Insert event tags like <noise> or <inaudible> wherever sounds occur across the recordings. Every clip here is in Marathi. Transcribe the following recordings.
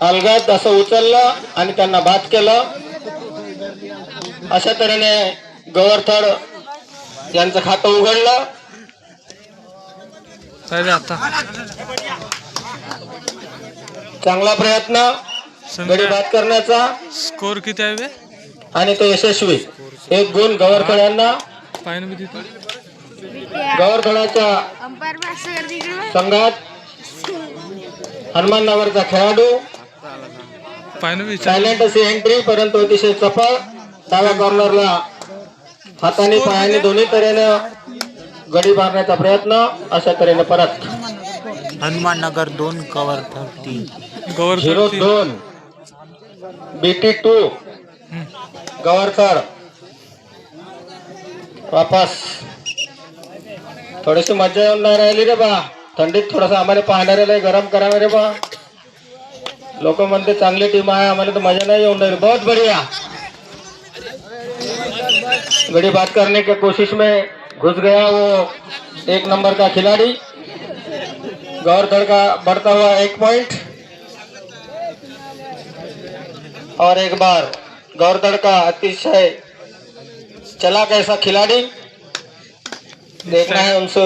अलगद असं उचललं आणि त्यांना बाद केलं. अशा तऱ्हेने गवरथड यांचं खातं उघडलं. चांगला प्रयत्न गडी बाद करण्याचा. स्कोर किती आहे आणि तो यशस्वी. एक गुण गवरथड यांना. गवरथडाच्या संघात हनुमाननगरचा खेळाडू. सायलेंट अशी एंट्री परंतु अतिशय चपळ. डाव्या कॉर्नरला हाताने पायाने दोन्ही तऱ्हेनं गडी मारण्याचा प्रयत्न. अशा तऱ्हेने परत. हनुमान नगर दोन कवर गवर झिरो दोन. बीटी टू गवरथड वापस. थोडीशी मजा येऊन नाही राहिली रे बा. थंडीत थोडस आम्हाला पाहणाऱ्याला गरम करावे रे बा. लोक म्हणते चांगली टीम आहे आम्हाला तर मज़ा नहीं येऊन बहुत बढ़िया। बड़ी बात करने की कोशिश में घुस गया वो एक नंबर का खिलाड़ी। गौरधड़ का बढ़ता हुआ एक पॉइंट। और एक बार गौरधड़ का अतिशय चला कैसा खिलाड़ी। देखना है उनसे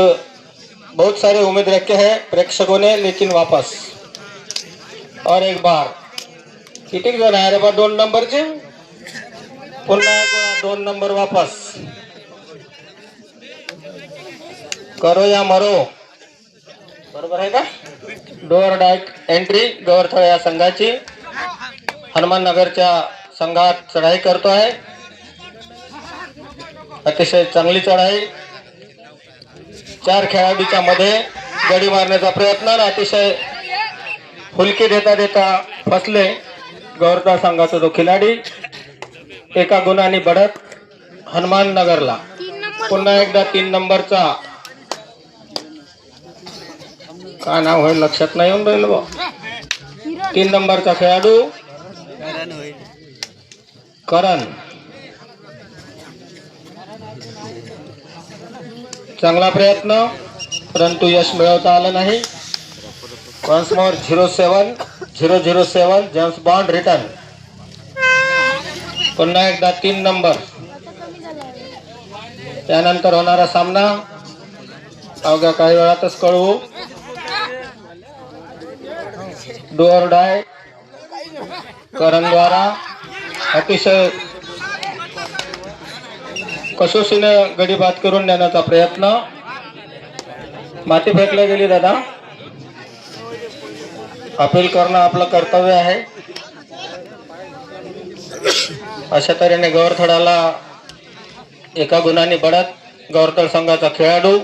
बहुत सारे उम्मीद रखे हैं प्रेक्षकों ने, लेकिन वापस। और एक बार। किती जण आहे रे बा दोन नंबरचे पुन्हा एक दोन नंबर वापस। करो या मरो। बरोबर आहे का डोअर डायक एंट्री गवरथळ या संघाची। हनुमान नगरच्या संघात चढाई करतो आहे। अतिशय चांगली चढाई। चार खेळाडूच्या मध्ये गडी मारण्याचा प्रयत्न अतिशय फुलकी देता देता फसले. गौरदा संघाचा तो खिलाडी. एका गुणाने बढत हनुमान नगरला. पुन्हा एकदा तीन नंबरचा. काय नाव होईल लक्षात नाही येऊन राहिलं बा. तीन नंबरचा खेळाडू. करण. चांगला प्रयत्न. परंतु यश मिळवता आलं नाही. Once more zero seven zero zero seven James Bond return पुन्हा एकदा तीन नंबर त्यानंतर होणारा सामना. अवघ्या काही वेळातच कळवू. डोअर डाय करणद्वारा. अतिशय कसोशीने गडी बाद करून नेण्याचा प्रयत्न. माती फेकल्या गेली दादा. अपील करणं आपलं कर्तव्य आहे. अशा तऱ्हेने गौरथडाला एका गुणाने बढत गौरथड संघाचा खेळाडू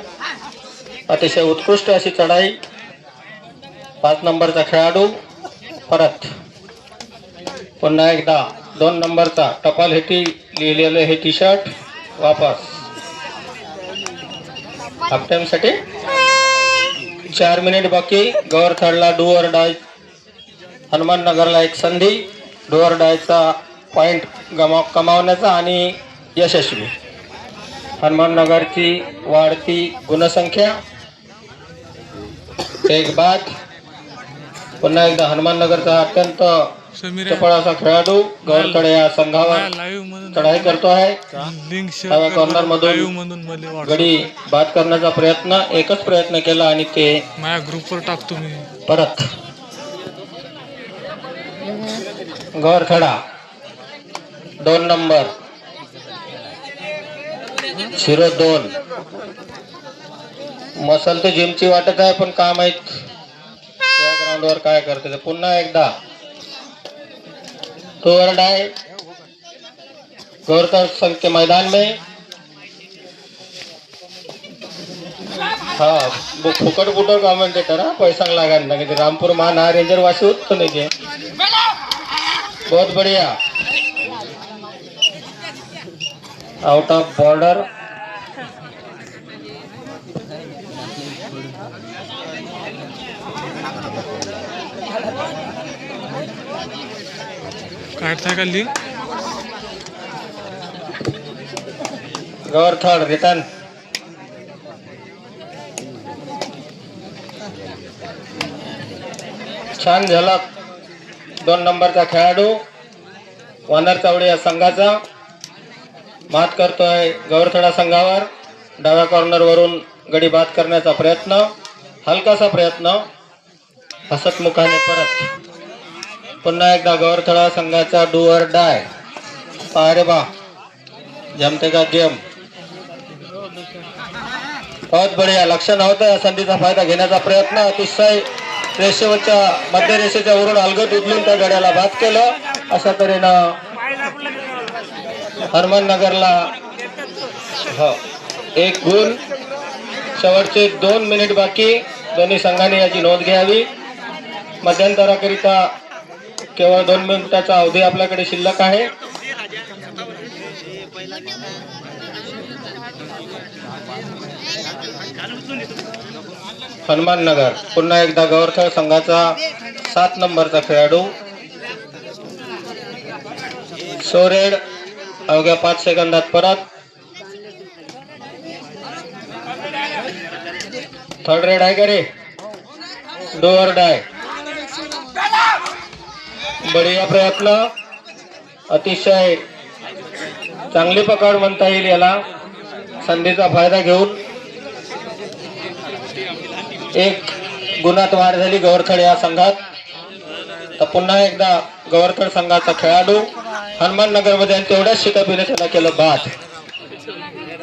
अतिशय उत्कृष्ट अशी चढाई पाच नंबरचा खेळाडू परत पुन्हा एकदा दोन नंबरचा टपाल हेटी लिहिलेलं हे टी शर्ट वापस. हाफ चार मिनिट बाकी. गौरथडला डुअर डाय. हनुमान नगरला एक संधी. डुअर डायचा पॉईंट गमाव कमावण्याचा आणि यशस्वी. हनुमान नगरची वाढती गुणसंख्या. एक बाद. पुन्हा एकदा हनुमान नगरचा अत्यंत समीर चपळ असा खेळाडू गौरकडे या संघावर चढाई करतो आहे. corner मधून गडी बाद करण्याचा प्रयत्न एकच प्रयत्न केला आणि ते माझ्या ग्रुपवर टाकतो मी. परत. गौरखडा दोन नंबर. झिरो दोन. मसल तर जिमची वाटत आहे पण का माहीत त्या ग्राउंडवर काय करते पुन्हा एकदा. तोवर डाय गौरकर संघ के मैदान में. हा फुकट फुकट फुकट कमेंटेटर हा पैसा लगा ना रामपुर हा रेंजर वासी होत नाही बहुत बढ़िया. आउट ऑफ बॉर्डर काढताय का लिंक? गौर थर्ड रिटर्न छान झलक दोन नंबरचा खेळाडू वानर चावडे या संघाचा. मात करतोय गौरथडा संघावर. डाव्या कॉर्नरवरून गडी बाद करण्याचा प्रयत्न. हलकासा प्रयत्न. हसतमुखाने परत. पुन्हा एकदा गौरथडा संघाचा डुअर डाय. अरे बा. जमते का गेम बहुत बढिया. लक्ष नव्हतं या संधीचा फायदा घेण्याचा प्रयत्न. अतिशय रेषेवरच्या मध्य रेषेच्या वरून अलगत उचलून त्या गड्याला बाद केलं. अशा तऱ्हेनं हनुमाननगरला हो एक गुण. शेवटचे दोन मिनिट बाकी. दोन्ही संघाने याची नोंद घ्यावी. मध्यंतराकरिता केवळ दोन मिनिटाचा अवधी आपल्याकडे शिल्लक आहे. हनुमान नगर. पुन्हा एकदा गौरथळ संघाचा सात नंबरचा खेळाडू. सोरेड अवघ्या पाच सेकंदात परत. थर्ड रेड आहे का रे? डोअर डाय. बढिया प्रयत्न. अतिशय चांगली पकड म्हणता येईल याला. संधीचा फायदा घेऊन. एक गुणात वाढ झाली गवरखड या संघात. तर पुन्हा एकदा गवरखड संघाचा खेळाडू हनुमान नगरमध्ये तेवढ्याच शिकापीने त्याला केलं बाद.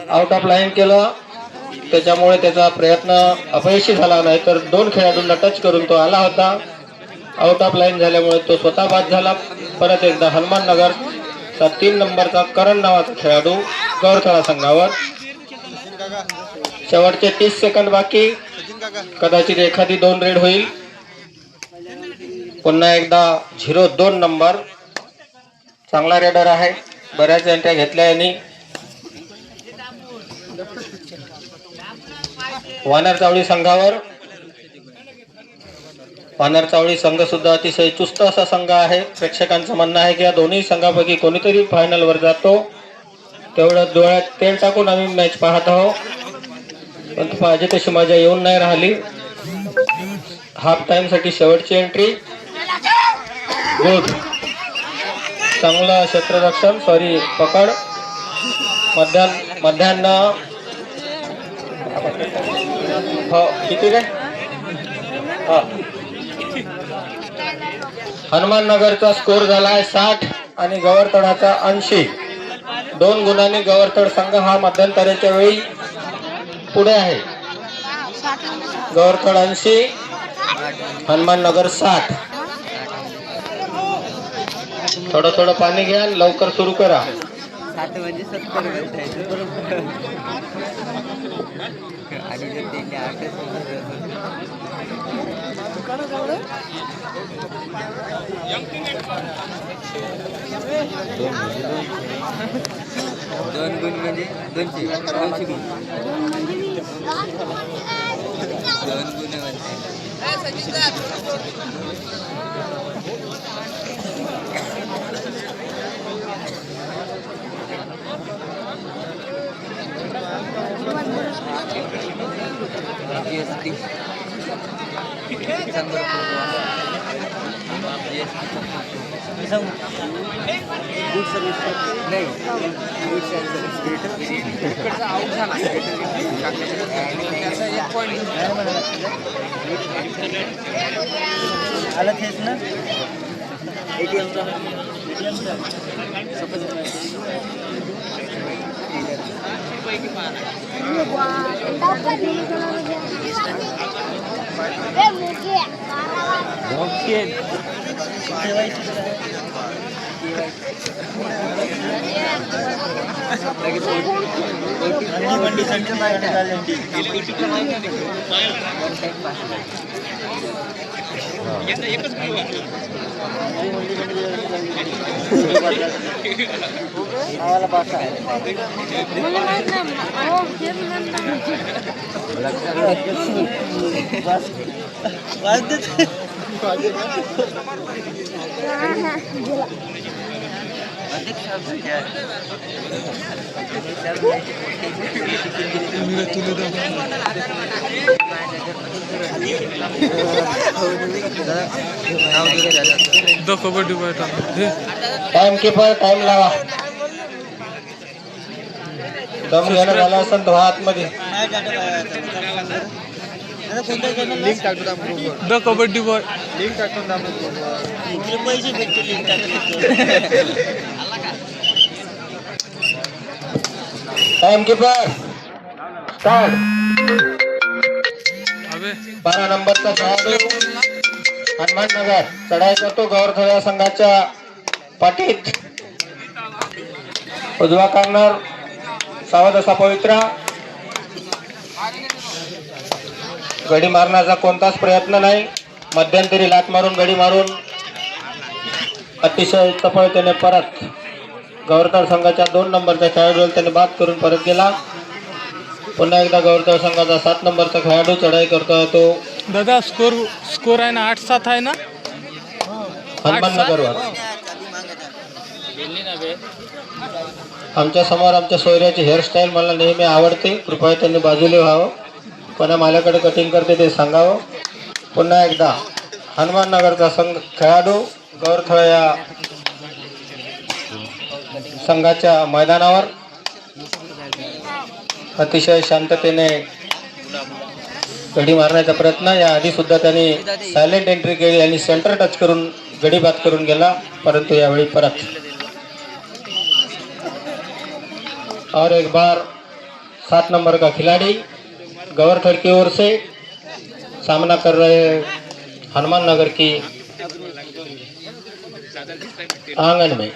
आउट ऑफ लाईन केलं. त्याच्यामुळे त्याचा प्रयत्न अपयशी झाला नाही तर दोन खेळाडूंना टच करून तो आला होता. आउट ऑफ लाईन झाल्यामुळे तो स्वतः बाद झाला. परत एकदा हनुमान नगरचा तीन नंबरचा करण नावाचा खेळाडू गौरथळा संघावर. शेवटचे तीस सेकंद बाकी. कदाचित एखादी दोन रेड होईल. पुन्हा एकदा झिरो दोन नंबर. चांगला रेडर आहे. बऱ्याच एंट्या घेतल्या यांनी. वानर चावळी संघावर. पानार चावळी संघ सुद्धा अतिशय चुस्त असा संघ आहे. प्रेक्षकांचं म्हणणं आहे की या दोन्ही संघापैकी कोणीतरी फायनलवर जातो. तेवढं डोळ्यात तेल टाकून आम्ही मॅच पाहत आहोत. पण पाहिजे तशी मजा येऊन नाही राहिली. हाफ टाइमसाठी शेवटची एंट्री गुड चांगलं क्षेत्ररक्षण. सॉरी पकड. मध्यान मध्यान्न हो किती रे? हा. हनुमान नगरचा स्कोर झालाय साठ आणि गवरतडाचा ऐंशी. दोन गुणांनी गवरतड संघ हा मध्यंतराच्या वेळी पुढे आहे. गवरतड ऐंशी हनुमान नगर साठ. थोडं थोडं पाणी घ्या लवकर सुरू करा. दोन गुण म्हणजे दोनशे दोनशे गुण. दोन गुण म्हणते G S T good service नाही गुड सर्विस आलं तेच ना एटीएमचा आम्हाला पास आहे मला माहीत नाही हो तेच म्हणलं तुला तुला दाखव. नाव द बॉय टाक हे टाइम कीपर टाइम लावा दम घेणं झालं असेल तो आतमध्ये the kabaddi boy time keeper start अबे. बारा नंबरचा खेळाडू हनुमान नगर. चढाई करतो गौरथळ्या संघाच्या पाठीत. उजवा कॉर्नर सावध असा पवित्रा. गडी मारण्याचा कोणताच प्रयत्न नाही. मध्यंतरी लात मारून गडी मारून अतिशय चपळतेने परत गौरतळ संघाच्या दोन नंबरच्या खेळाडूला त्याने बाद करून परत गेला. पुन्हा एकदा गौरतळ संघाचा सात नंबरचा खेळाडू चढाई करतोय तो. दादा स्कोर स्कोर आहे ना आठ सात आहे ना? हनुमान नगरवर. आमच्यासमोर आमच्या सोयऱ्याची हेअरस्टाईल मला नेहमी आवडते. कृपया त्यांनी बाजूला व्हावं. पुन्हा माझ्याकडे कटिंग करते ते सांगावं. पुन्हा एकदा हनुमान नगरचा संघ खेळाडू गौरथळ या संघाच्या मैदानावर. अतिशय शांततेने गडी मारण्याचा प्रयत्न. या आधी सुद्धा त्यांनी सायलेंट एंट्री केली आणि सेंटर टच करून गडी बाद करून गेला परंतु यावेळी परत. और एक बार सात नंबर का खिलाड़ी गवर्थर की ओर से सामना कर रहे हनुमान नगर की आँगन में।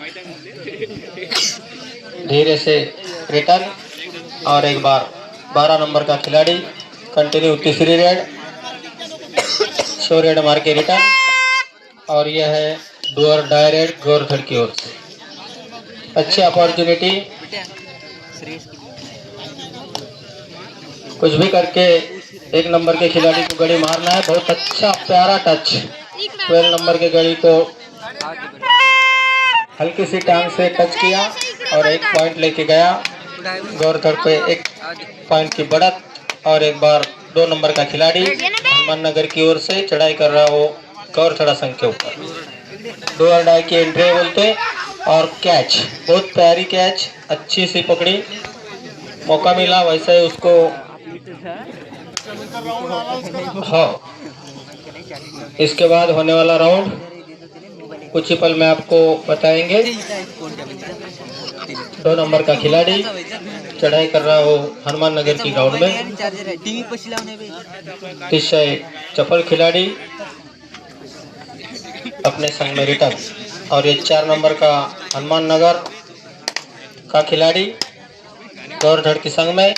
धीरे से रिटर्न और एक बार बारह नंबर का खिलाड़ी कंटिन्यू तीसरी रेड शो रेड मार के रिटर्न और यह है डुअर डाई रेड गोरथड़ की ओर से। अच्छी अपॉर्चुनिटी कुछ भी करके एक नंबर के खिलाड़ी को गड़ी मारना है। बहुत अच्छा प्यारा टच। ट्वेल्व नंबर के गड़ी को हल्की सी टांग से टच किया और एक पॉइंट लेके गया। गौरथड़ पे एक पॉइंट की बढ़त और एक बार दो नंबर का खिलाड़ी हनुमान नगर की ओर से चढ़ाई कर रहा हो गौरथड़ा संघ के ऊपर। दो अड्डाई की एंट्री बोलते। और कैच, बहुत प्यारी कैच, अच्छी सी पकड़ी। मौका मिला, वैसे ही उसको हाँ। इसके बाद होने वाला राउंड, कुछ ही पल में आपको बताएँगे। दो नंबर का खिलाड़ी चढ़ाई कर रहा हो हनुमान नगर की ग्राउंड में. अतिशय चपल खिलाड़ी अपने संग में रिटर्न और ये चार नंबर का हनुमान नगर का खिलाड़ी गौरधड़ की संग में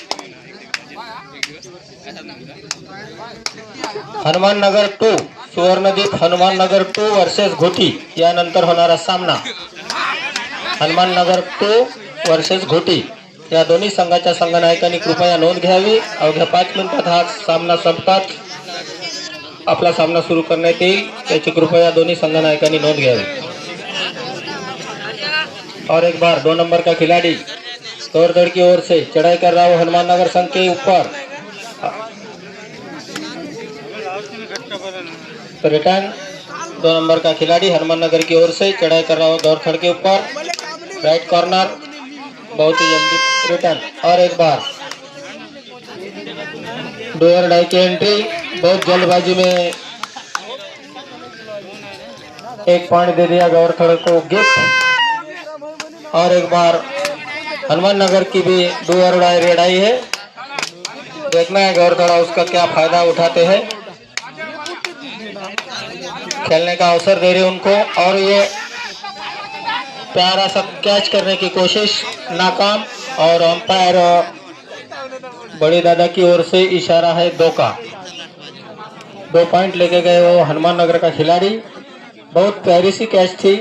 Hanuman Nagar two Suvarnadeep Hanuman Nagar two versus Ghoti. यानंतर होणारा सामना. Hanuman Nagar two versus Ghoti. या दोन्ही संघाच्या संघनायकांनी कृपया नोंद घ्यावी. अवघ्या पाच मिनिटात हा सामना संपतात आपला सामना सुरू करण्यात येईल. त्याची कृपया दोन्ही संघनायकांनी नोंद घ्यावी. और एक बार दो नंबर का खिलाड़ी. दौड़ की ओर से चढ़ाई कर रहा हूँ हनुमान नगर संघ के ऊपर. रिटर्न दो नंबर का खिलाड़ी हनुमान नगर की ओर से चढ़ाई कर रहा हो दौड़ खड़ के ऊपर। राइट कॉर्नर बहुत ही जल्दी रिटर्न और एक बार। डोअर डाई की एंट्री बहुत जल्दबाजी में एक पॉइंट दे दिया गौरथड़ को गिफ्ट। और एक बार, हनुमान नगर की भी डोअर डाई रेड आई है। देखना है गौर गौरथड़ा उसका क्या फ़ायदा उठाते हैं। खेलने का अवसर दे रहे उनको और ये प्यारा सा कैच करने की कोशिश, नाकाम और अंपायर बड़े दादा की ओर से इशारा है दो का दो पॉइंट लेके गए वो हनुमान नगर का खिलाड़ी। बहुत प्यारी सी कैच थी।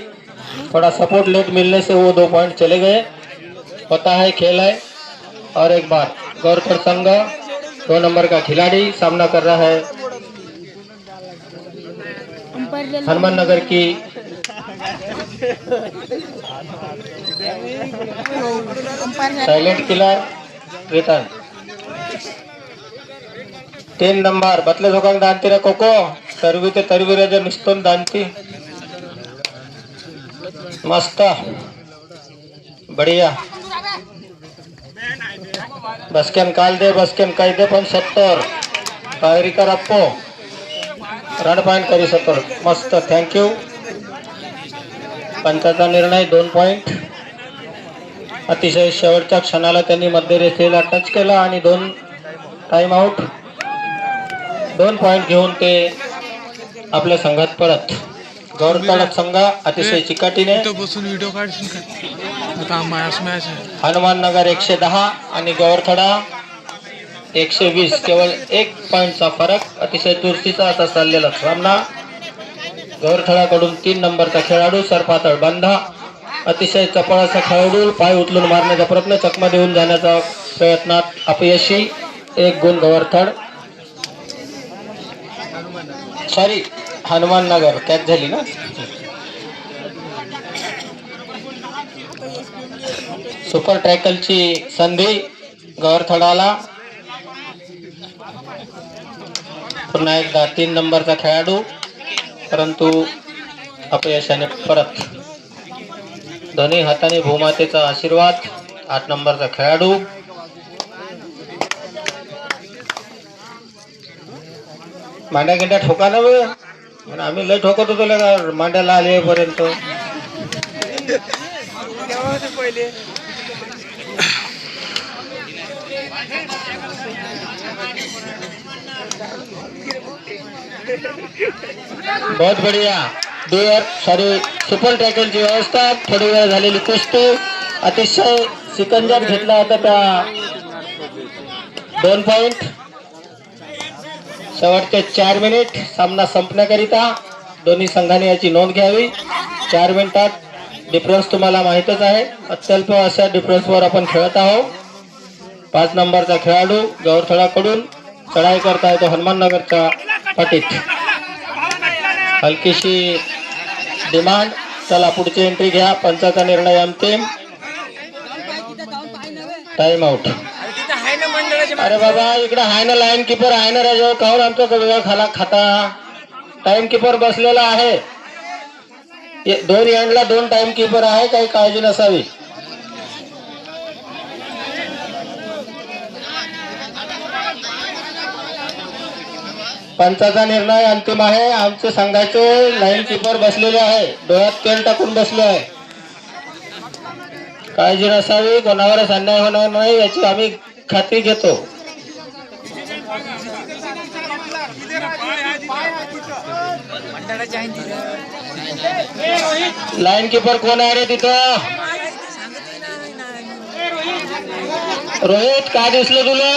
थोड़ा सपोर्ट लेट मिलने से वो दो पॉइंट चले गए। होता है खेल है। और एक बार गौरखड़ संघ दो नंबर का खिलाड़ी सामना कर रहा है। हनुमान नगर की साइलेंट किलर रिटर्न तीन नंबर बतले जोकांग दानती रे कोको तरवी ते तरवी रे जे निस्तोन दानती मस्त. बढिया. बसकेन काल दे बसकेन काही दे पण सत्तर. पायरी कर अप्पो. रन पॉईंट करी सत्तर मस्त. थँक्यू पंचाचा निर्णय दोन पॉईंट अतिशय शेवटच्या क्षणाला त्यांनी मध्यरेषेला टच केला आणि दोन टाइम आऊट दोन पॉईंट घेऊन ते आपल्या संघात परत गौरतळक संघ अतिशय चिकाटीने. बसून व्हिडिओ आहे. हनुमाननगर एकशे दहा आणि गौरथडा एकशे वीस केवळ एक पॉईंटचा फरक. अतिशय चुरशीचा असा चाललेला सामना. गौरथडाकडून तीन नंबरचा खेळाडू सरपातळ बंधा अतिशय चपळ असा खेळाडू पाय उचलून मारण्याचा प्रयत्न चकमा देऊन जाण्याचा प्रयत्नात अपयशी. एक गुण गौरथड सॉरी हनुमाननगर कॅच झाली ना? सुपर टॅकलची संधी गवरथडाला पुन्हा एकदा तीन नंबरचा खेळाडू. परंतु अपयशाने परत. दोन्ही हाताने भूमातेचा आशीर्वाद. आठ नंबरचा खेळाडू. मांड्या गिंड्या ठोका ना बे. आम्ही लय ठोकत होतो लगा मांड्याला आलेपर्यंत <laughs> बहुत बढ़िया। दुअर सॉरी सुपर टॅकलची व्यवस्था थोडी वेळ झालेली कुस्ती. अतिशय सिकंजर घेतला होता त्या दोन पॉइंट शेवटचे चार मिनिट सामना संपण्याकरिता दोन्ही संघाने याची नोंद घ्यावी. चार मिनिटात डिफरन्स तुम्हाला माहीतच आहे. अत्यल्प अशा डिफरन्सवर आपण खेळत आहोत. पाच नंबरचा खेळाडू गौरथळाकडून चढाई करता येतो हनुमाननगरचा पटीत हलकीशी डिमांड चला पुढची एंट्री घ्या. पंचाचा निर्णय अंतिम. टाइम आउट अरे बाबा इकडे आहे ना लाईन किपर आहे ना राजा. काहून आमचा वेगळा खाला खाता? टाइम किपर बसलेला आहे. दोन एंडला दोन टाइम किपर आहे. काही काळजी नसावी. पंचाचा निर्णय अंतिम आहे. आमचे संघाचे लाईन किपर बसलेले आहे. डोळ्यात तेल टाकून बसले आहे. काळजी नसावी. कोणावरच अन्याय होणार नाही याची आम्ही खात्री घेतो. लाईन किपर कोण आहे रे तिथं? रोहित काय दिसलं तुला?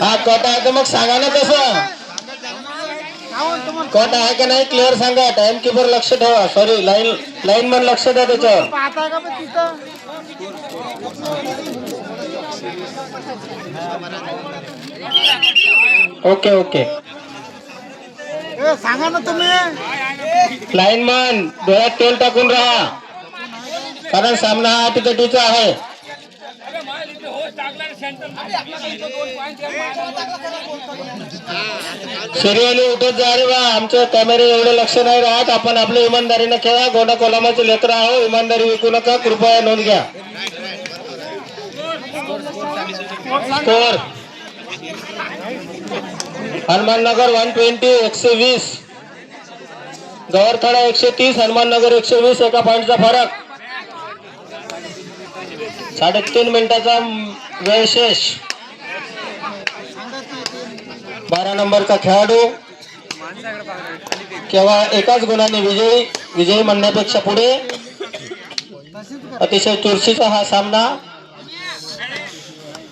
हा कट आहे तर मग सांगा ना तसं. कट आहे का नाही क्लिअर सांगा. टाइम किपर लक्ष ठेवा. सॉरी लाईन लाईन मन लक्ष द्या त्याच्यावर. ओके ओके सांगा ना तुम्ही. लाईन मन डोळ्यात तेल टाकून राहा. कारण सामना हा अटीतटीचा आहे. सिरियली उठत जा रे बा. आमचं कॅमेरे एवढे लक्ष नाही राहत. आपण आपल्या इमानदारीनं खेळा. गोडा कोलामाचे लेकर आहो इमानदारी विकू नका. कृपया नोंद घ्या. स्कोर हनुमाननगर वन ट्वेंटी एकशे वीस. गवरथडा एकशे तीस हनुमाननगर एकशे वीस. एका पॉईंटचा फरक. साडेतीन मिनिटाचा वेळ शेष. बारा नंबरचा खेळाडू. केवळ एकाच गुणाने विजयी विजयी म्हणण्यापेक्षा पुढे. अतिशय चुरशीचा हा सामना.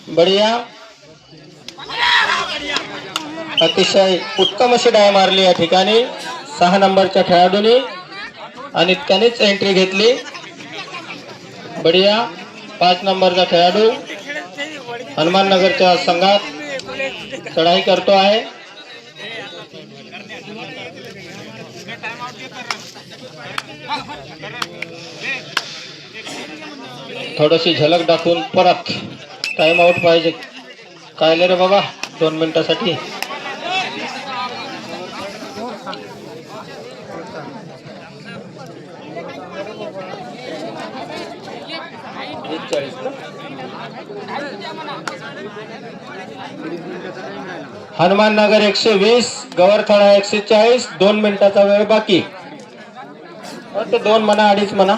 बढिया. अतिशय उत्तम अशी डाय मारली या ठिकाणी. सहा नंबरच्या खेळाडूंनी. आणि त्यानेच एंट्री घेतली. बढिया. पाच नंबरचा खेळाडू हनुमाननगरच्या संघात चढाई करतो आहे. थोडीशी झलक दाखवून परत टाइम आउट पाहिजे. काय रे बाबा? दोन मिनिटासाठी. हनुमान नगर एकशे वीस गवरथळा एकशे चाळीस दोन मिनिटाचा वेळ बाकी. ते दोन म्हणा अडीच म्हणा.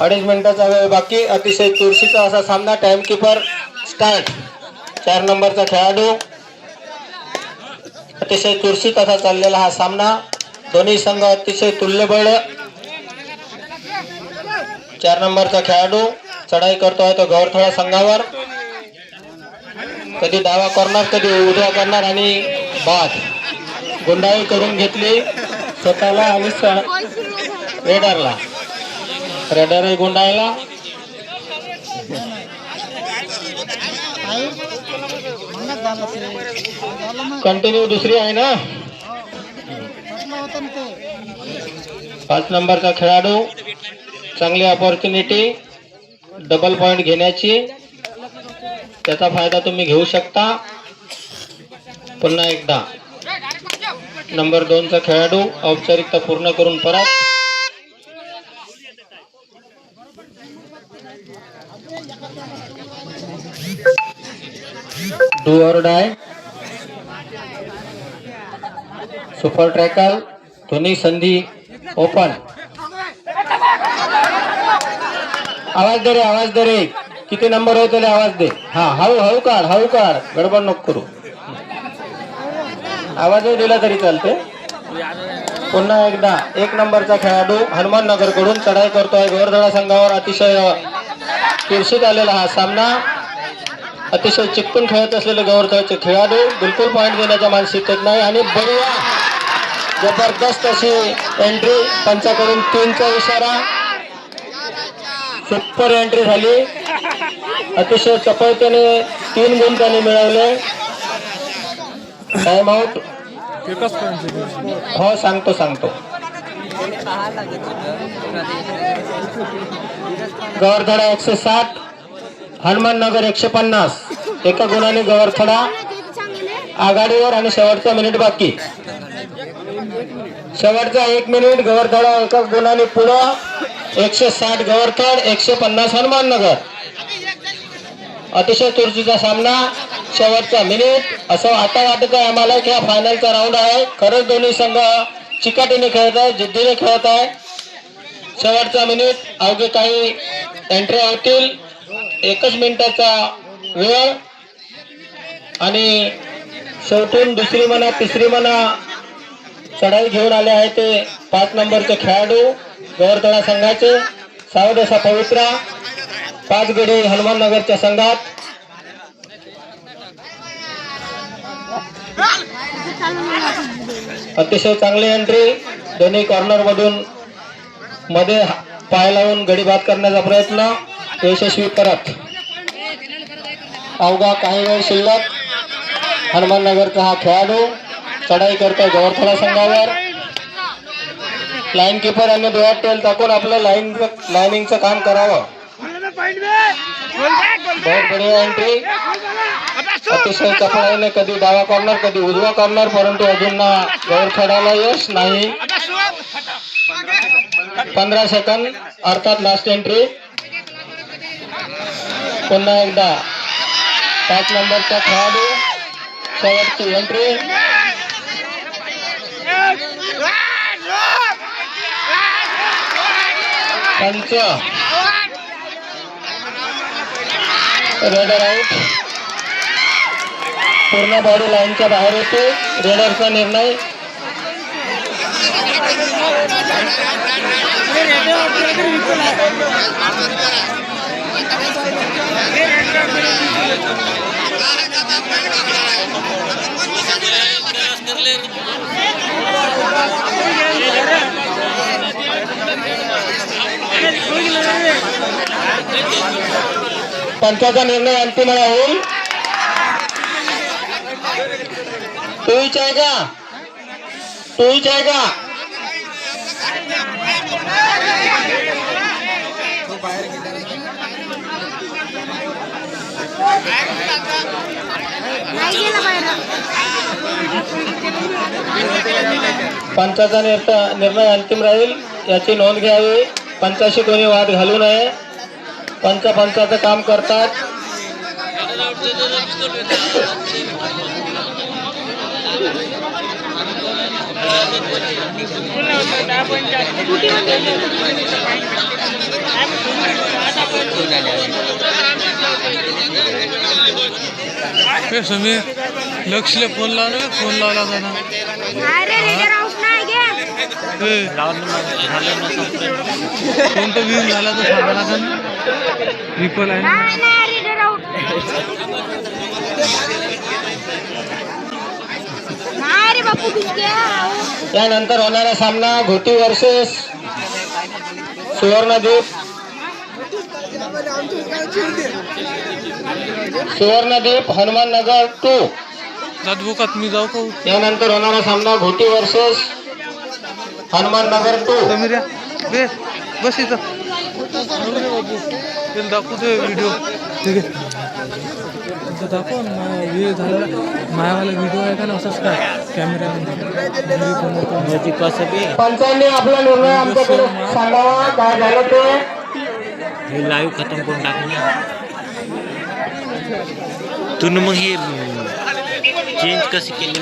अडीच मिनिटाचा वेळ बाकी. अतिशय चुरशीचा असा सामना टाइमकीपर स्टार्ट चार नंबरचा खेळाडू. अतिशय चुरशीत असा चाललेला हा सामना. दोन्ही संघ अतिशय तुल्यबळ चार नंबरचा खेळाडू. चढाई करतोय तो गौरथळा संघावर. कधी डावा करणार कधी उजवा करणार आणि बाद. गुंडाळी करून घेतली स्वतःला आणि रेडरला. रेडर गुंडाळला. कंटिन्यू दुसरी आहे ना? पाच नंबरचा खेळाडू. चांगली अपॉर्च्युनिटी डबल पॉइंट घेण्याची. त्याचा फायदा तुम्ही घेऊ शकता. पुन्हा एकदा. नंबर दोनचा खेळाडू औपचारिकता पूर्ण करून परत. Do or die super tackle दोन्ही संधी ओपन आवाज दे रे आवाज दे रे. किती नंबर होते त्याला आवाज दे. हा हळू हळू काढ हळू काढ. गडबड नको करू. आवाजही दिला तरी चालते पुन्हा एकदा एक नंबरचा खेळाडू हनुमान नगरकडून चढाई करतोय. गोरधडा संघावर अतिशय चुरशीत आलेला हा सामना. अतिशय चिकटून खेळत असलेले गौरथळचे खेळाडू बिलकुल पॉईंट देण्याच्या मानसिकतेत नाही आणि बढिया जबरदस्त अशी एंट्री पंचाकडून तीनचा इशारा. सुपर एंट्री झाली. अतिशय चपळतेने तीन गुण त्यांनी मिळवले. टाइम आउट हो सांगतो सांगतो. गवरथडा एकशे साठ हनुमान नगर एकशे पन्नास. एका गुणाने गवरथडा. आघाडीवर आणि शेवटचा मिनिट बाकी. शेवटचा एक मिनिट गवरथडा एका गुणाने पुढं. एकशे साठ गवरखेड एकशे पन्नास हनुमान नगर. अतिशय चुरशीचा सामना शेवटचा मिनिट असं आता वाटत आहे आम्हाला की हा फायनलचा राऊंड आहे. खरंच दोन्ही संघ चिकाटीने खेळत आहे जिद्दीने खेळत आहे शेवटचा मिनिट अवघे काही एंट्री होतील. एकच मिनिटाचा वेळ. आणि शेवटून दुसरी म्हणा तिसरी म्हणा चढाई घेऊन आले आहे ते पाच नंबरचे खेळाडू. गवरतळा संघाचे सावध पवित्रा पाचगडी हनुमान नगरच्या संघात. अतिशय चांगली एंट्री दोन्ही कॉर्नर मधून मध्ये पाय लावून गडी बाद करण्याचा प्रयत्न. यशस्वी करत अवघा काही वेळ शिल्लक. हनुमान नगरचा हा खेळाडू चढाई करतोय गवरथडा संघावर. लाईन किपर यांनी डोळ्यात तेल टाकून आपलं लाईन लाईनिंगचं काम करावं. बहुत बढिया एंट्री अतिशय चपळाईने कधी डावा कॉर्नर कधी उजवा कॉर्नर परंतु अजून ना गौरखडाला यश नाही. पंधरा सेकंद अर्थात लास्ट एंट्री पुन्हा एकदा. पाच नंबरचा खेळाडू शेवटची एंट्री पंच रेडर आउट पूर्ण बॉडी लाईनच्या बाहेर होते. रेडरचा निर्णय. पंचाचा निर्णय अंतिम राहील. तूच आहे का? तूच आहे का? पंचाचा निर्णय अंतिम राहील याची नोंद घ्यावी. पंचाशी कोणी वाद घालू नये. पंच पंचाचं काम करतात. लक्षले फोन लावला का? फोन लावला जाणार नाही रे रेडर आउट नाही घे ए कोणतं वीर झाला तर सांगा लागेल आहे ना नाही नाही रेडर आउट नाही रे बापू भिजके यानंतर होणारा सामना घोटी वर्सेस सुवर्णद्वीप सुवर्णद्वीप हनुमाननगर टू जात बुकात मी जाऊ का? यानंतर होणारा सामना घोटी वर्सेस हनुमाननगर टू समीर या बे बस इथं. त्याला दाखवू दे व्हिडिओ ठीक आहे. दाखव हे झालं. मायावाला व्हिडिओ आहे का ना असंच काय? कॅमेऱ्यामध्ये कसं पंचांनी आपला निर्णय आमच्याकडे सांगावा काय झालं ते? हे लाईव्ह खतम करून टाकणे तू मग हे चेंज कशी केली